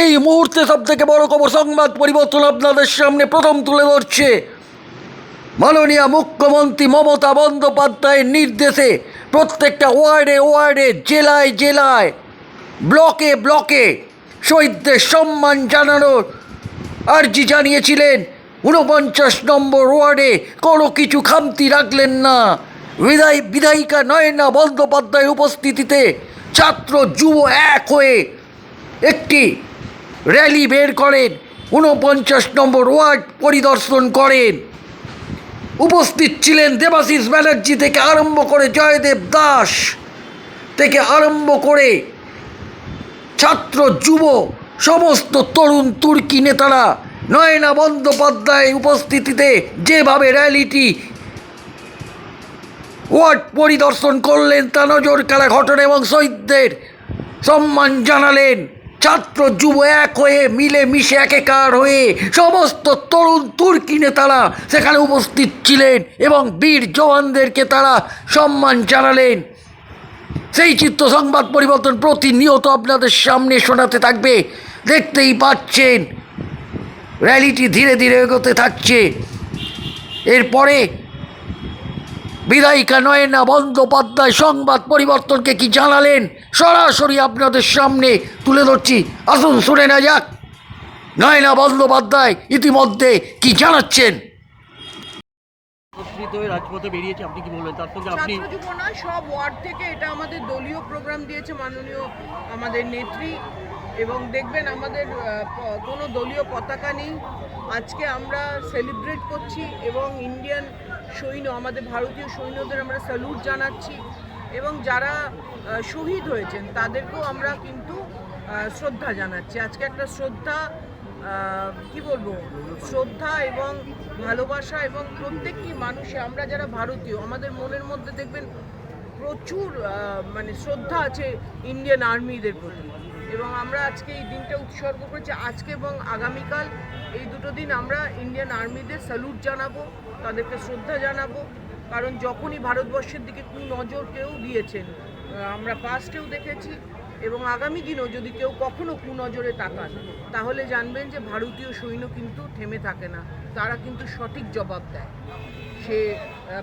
এই মুহূর্তে সব থেকে বড় খবর, সংবাদ পরিবর্তন আপনাদের সামনে প্রথম তুলে ধরছে। মাননীয় মুখ্যমন্ত্রী মমতা বন্দ্যোপাধ্যায়ের নির্দেশে প্রত্যেকটা ওয়ার্ডে ওয়ার্ডে, জেলায় জেলায়, ব্লকে ব্লকে শহীদদের সম্মান জানানোর আর্জি জানিয়েছিলেন। ঊনপঞ্চাশ নম্বর ওয়ার্ডে কোনো কিছু খামতি রাখলেন না। বিধায়ী, বিধায়িকা নয়না বন্দ্যোপাধ্যায়ের উপস্থিতিতে ছাত্র যুব এক হয়ে একটি র্যালি বের করেন, ঊনপঞ্চাশ নম্বর ওয়ার্ড পরিদর্শন করেন। উপস্থিত ছিলেন দেবাশিস ব্যানার্জি থেকে আরম্ভ করে জয়দেব দাস থেকে আরম্ভ করে ছাত্র, যুব, সমস্ত তরুণ তুর্কি নেতারা নয়না বন্দ্যোপাধ্যায় উপস্থিতিতে যেভাবে র্যালিটি ওয়ার্ড পরিদর্শন করলেন, তা নজর কাড়া ঘটনা এবং শহীদদের সম্মান জানালেন। ছাত্র যুব এক হয়ে মিলে মিশে একেকার হয়ে সমস্ত তরুণ তুর্কি নেতারা সেখানে উপস্থিত ছিলেন এবং বীর জওয়ানদেরকে তারা সম্মান জানালেন। সেই চিত্র সংবাদ পরিবর্তন প্রতিনিয়ত আপনাদের সামনে শোনাতে থাকবে। দেখতেই পাচ্ছেন, র্যালিটি ধীরে ধীরে এগোতে থাকছে। এরপরে বিধায়িকা নয়না বন্দ্যোপাধ্যায় সংবাদ পরিবর্তনকে কি জানালেন? সরাসরি আপনাদের সামনে তুলে ধরছি। আসুন শুনে না যাক। নয়না বন্দ্যোপাধ্যায় ইতিমধ্যে কি জানাচ্ছেন? একত্রিত হয়ে রাজপথে বেরিয়েছে আপনি কি বলবেন? তার সঙ্গে আপনি সব ওয়ার্ড থেকে এটা আমাদের দলীয় প্রোগ্রাম দিয়েছে মাননীয় আমাদের নেত্রী। এবং দেখবেন আমাদের কোনো দলীয় পতাকা নেই। আজকে আমরা সেলিব্রেট করছি এবং ইন্ডিয়ান সৈন্য আমাদের ভারতীয় সৈন্যদের আমরা স্যালুট জানাচ্ছি। এবং যারা শহীদ হয়েছেন, তাদেরকেও আমরা কিন্তু শ্রদ্ধা জানাচ্ছি। আজকে একটা শ্রদ্ধা কি বলব? শ্রদ্ধা এবং ভালোবাসা এবং প্রত্যেকটি মানুষে, আমরা যারা ভারতীয়, আমাদের মনের মধ্যে দেখবেন প্রচুর মানে শ্রদ্ধা আছে ইন্ডিয়ান আর্মিদের প্রতি। এবং আমরা আজকে এই দিনটা উৎসর্গ করেছি। আজকে এবং আগামীকাল এই দুটো দিন আমরা ইন্ডিয়ান আর্মিদের স্যালুট জানাব, তাদেরকে শ্রদ্ধা জানাব। কারণ যখনই ভারতবর্ষের দিকে কোন নজর কেউ দিয়েছেন আমরা পাস্টেও দেখেছি এবং আগামী দিনেও যদি কেউ কখনো কুনজরে তাকান, তাহলে জানবেন যে ভারতীয় সৈন্য কিন্তু থেমে থাকে না। তারা কিন্তু সঠিক জবাব দেয়। সে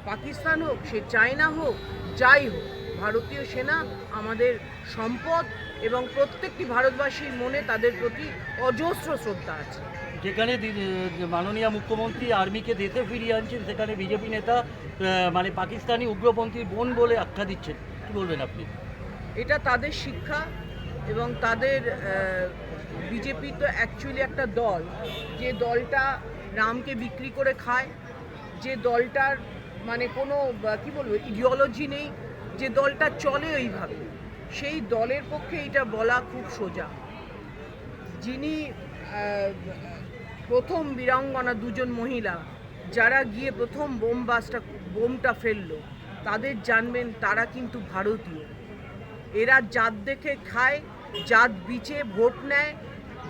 পাকিস্তান হোক, সে চায়না হোক, যাই হোক ভারতীয় সেনা আমাদের সম্পদ এবং প্রত্যেকটি ভারতবাসীর মনে তাদের প্রতি অজস্র শ্রদ্ধা আছে। যেখানে মাননীয় মুখ্যমন্ত্রী আর্মিকে দেশে ফিরিয়ে আনছেন সেখানে বিজেপি নেতা মানে পাকিস্তানি উগ্রপন্থীর বোন বলে আখ্যা দিচ্ছেন। কি বলবেন আপনি? এটা তাদের শিক্ষা এবং তাদের বিজেপি তো অ্যাকচুয়ালি একটা দল। যে দলটা রামকে বিক্রি করে খায় যে দলটার মানে কোনো কি বলব ইডিওলজি নেই যে দলটা চলে ওইভাবে, সেই দলের পক্ষে এটা বলা খুব সোজা। যিনি প্রথম বীরাঙ্গনা দুজন মহিলা, যারা গিয়ে প্রথম বোম বাসটা, বোমটা ফেলল, তাদের জানবেন তারা কিন্তু ভারতীয়। এরা জাত দেখে খায়, জাত বিচে ভোট নেয়,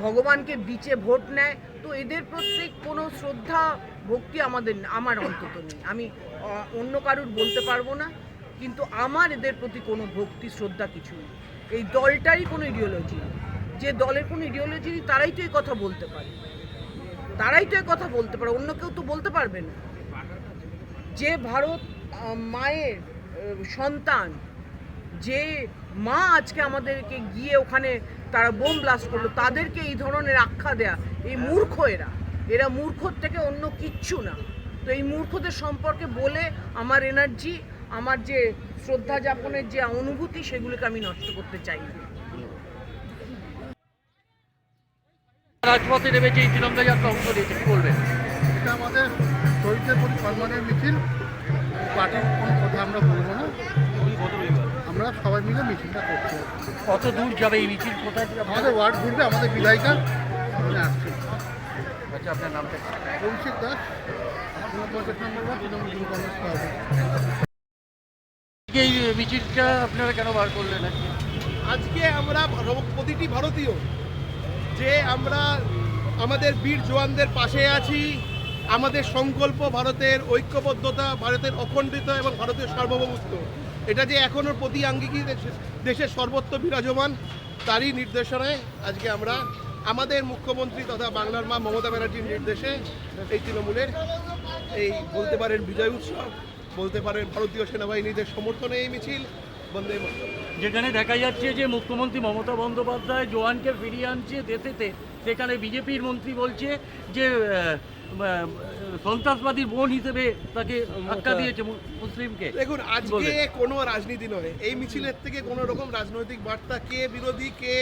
ভগবানকে বিচে ভোট নেয়। তো এদের প্রত্যেক কোনো শ্রদ্ধা, ভক্তি আমাদের, আমার অন্তত নেই। আমি অন্য কারুর বলতে পারব না। কিন্তু আমার এদের প্রতি কোনো ভক্তি, শ্রদ্ধা কিছু নেই। এই দলটারই কোনো ইডিওলজি যে দলের কোনো ইডিওলজি নেই, তারাই তো এই কথা বলতে পারে। তারাই তো এই কথা বলতে পারে, অন্য কেউ তো বলতে পারবে না। যে ভারত মায়ের সন্তান, যে মা আজকে আমাদেরকে গিয়ে ওখানে তারা বোম ব্লাস্ট করল, তাদেরকে এই ধরনের আখ্যা দেয়া, এই মূর্খ এরা। এরা মূর্খর থেকে অন্য কিচ্ছু না। তো এই মূর্খদের সম্পর্কে বলে আমার এনার্জি আমার যে শ্রদ্ধা যাপনের যে অনুভূতি সেগুলোকে আমি নষ্ট করতে চাই। না রাজপথে নেমেছে এই তিরঙ্গা যাত্রা অংশ নিয়েছে কি বলবেন? এটা আমাদের শহীদদের প্রতি সম্মানের মিছিল। পার্টির কোনো কথা আমরা বলব না। আমরা সবাই মিলে মিছিলটা করছি। কত দূর যাবে এই মিছিল? কোথায় আমাদের ওয়ার্ড ঘুরবে আমাদের বিধায়িকা ওখানে আসছে। আচ্ছা আপনার নামটা কৌশিক দাস। নম্বর তৃণমূল কংগ্রেস এই মিছিলটা আপনারা কেন বার করলেন আজকে? আমরা প্রতিটি ভারতীয়, যে আমরা আমাদের বীর জওয়ানদের পাশে আছি, আমাদের সংকল্প ভারতের ঐক্যবদ্ধতা, ভারতের অখণ্ডিত এবং ভারতের সার্বভৌমত্ব, এটা যে এখনও প্রতি আঙ্গিকই দেশে- দেশের সর্বত্র বিরাজমান, তারই নির্দেশনায় আজকে আমরা আমাদের মুখ্যমন্ত্রী তথা বাংলার মা মমতা ব্যানার্জির নির্দেশে এই তৃণমূলের এই বলতে পারেন বিজয় উৎসব বলতে পারেন ভারতীয় সেনাবাহিনীদের সমর্থনে এই মিছিল। বন্দে যেখানে দেখা যাচ্ছে যে মুখ্যমন্ত্রী মমতা বন্দ্যোপাধ্যায় জোয়ানকে ফিরিয়ে আনছে দেশেতে সেখানে বিজেপির মন্ত্রী বলছে যে সন্ত্রাসবাদীর বোন হিসেবে তাকে আখ্যা দিয়েছে মুসলিমকে। দেখুন আজকে কোনো রাজনীতি নয়। এই মিছিলের থেকে কোনো রকম রাজনৈতিক বার্তা কে বিরোধী কে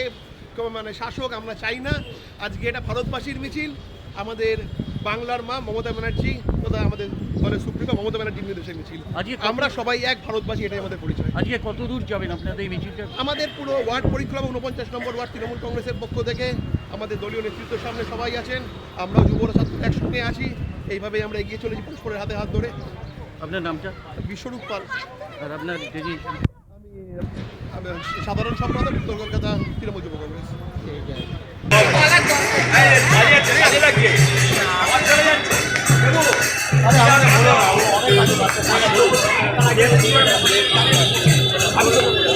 মানে শাসক আমরা চাই না। আজকে এটা ভারতবাসীর মিছিল। আমাদের বাংলার মা মমতা ব্যানার্জি তথা আমাদের দলের সুপ্রিমো মমতা ব্যানার্জির নির্দেশের মিছিল আজকে আমরা সবাই এক ভারতবাসী এটাই আমাদের পরিচয়। আজকে কত দূর যাবেন আপনাদের এই মিছিলটা? আমাদের পুরো ওয়ার্ড পরিক্রমা উনপঞ্চাশ নম্বর ওয়ার্ড তৃণমূল কংগ্রেসের পক্ষ থেকে আমাদের দলীয় নেতৃত্বের সামনে সবাই আছেন। আমরাও যুব ছাত্র একসঙ্গে আছি। এইভাবেই আমরা এগিয়ে চলেছি পরস্পরের হাতে হাত ধরে। আপনার নামটা? বিশ্বরূপ পাল। আর আপনার আমি সাধারণ সম্পাদক উত্তর কলকাতা তৃণমূল যুব কংগ্রেস। আমি